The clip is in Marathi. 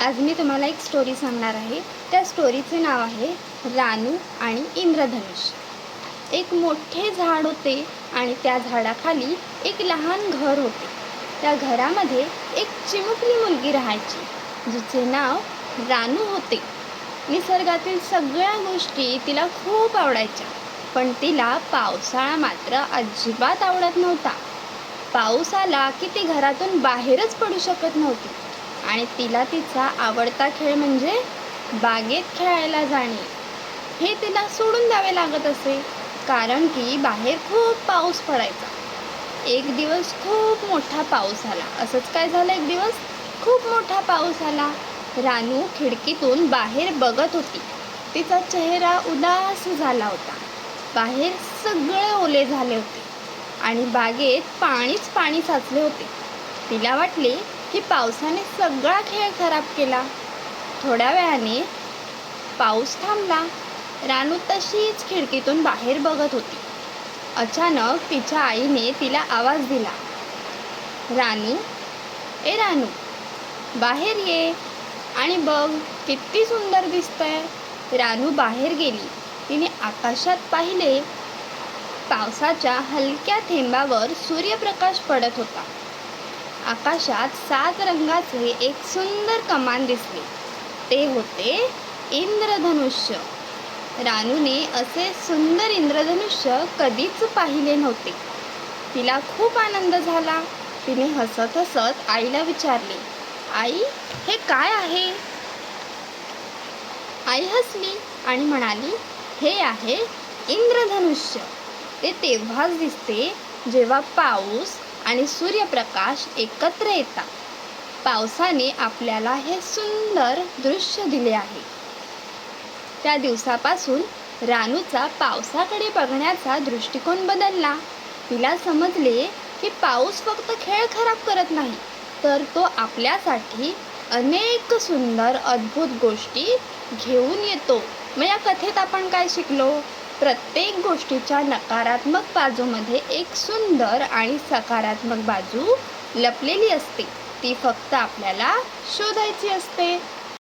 आज मी तुम्हाला एक स्टोरी सांगणार आहे. त्या स्टोरीचे नाव आहे रानू आणि इंद्रधनुष. एक मोठे झाड होते आणि त्या झाडाखाली एक लहान घर होते. त्या घरामध्ये एक चिमुकली मुलगी राहायची जिचे नाव रानू होते. निसर्गातील सगळ्या गोष्टी तिला खूप आवडायच्या पण तिला पावसाळा मात्र अजिबात आवडत नव्हता. पाऊस आला की ती घरातून बाहेरच पडू शकत नव्हती. आणि तिला तिचा आवडता खेळ म्हणजे बागेत खेळायला जाणे. हे तिला सोडून द्यावे लागत असे कारण की बाहेर खूप पाऊस पडायचा. एक दिवस खूप मोठा पाऊस आला असंच काय झालं एक दिवस? खूप मोठा पाऊस आला रानू खिडकीतून बाहेर बघत होती. तिचा चेहरा उदास झाला होता. बाहेर सगळे ओले झाले होते आणि बागेत पाणीच पाणी साचले होते. तिला वाटले की पावसाने सगळा खेळ खराब केला. थोड्या वेळाने पाऊस थांबला. रानू तशीच खिडकीतून बाहेर बघत होती. अचानक तिच्या आईने तिला आवाज दिला. रानू ए रानू बाहेर ये आणि बघ किती सुंदर दिसतंय. रानू बाहेर गेली. तिने आकाशात पाहिले. पावसाच्या हलक्या थेंबावर सूर्यप्रकाश पडत होता. आकाशात सात रंगाचे एक सुंदर कमान दिसले. ते होते इंद्रधनुष्य. रानूने असे सुंदर इंद्रधनुष्य कधीच पाहिले नव्हते. तिला खूप आनंद झाला. तिने हसत हसत आईला विचारले आई हे काय आहे? आई हसली आणि म्हणाली हे आहे इंद्रधनुष्य. ते तेव्हाच दिसते जेव्हा पाऊस आणि सूर्यप्रकाश एकत्र येतात. पावसाने आपल्याला हे सुंदर दृश्य दिले आहे. त्या दिवसापासून रानूचा पावसाकडे बघण्याचा दृष्टिकोन बदलला. तिला समजले की पाऊस फक्त खेळ खराब करत नाही तर तो आपल्यासाठी अनेक सुंदर अद्भुत गोष्टी घेऊन येतो. मग या कथेत आपण काय शिकलो? प्रत्येक गोष्टीच्या नकारात्मक बाजूमध्ये एक सुंदर आणि सकारात्मक बाजू लपलेली असते. ती फक्त आपल्याला शोधायची असते.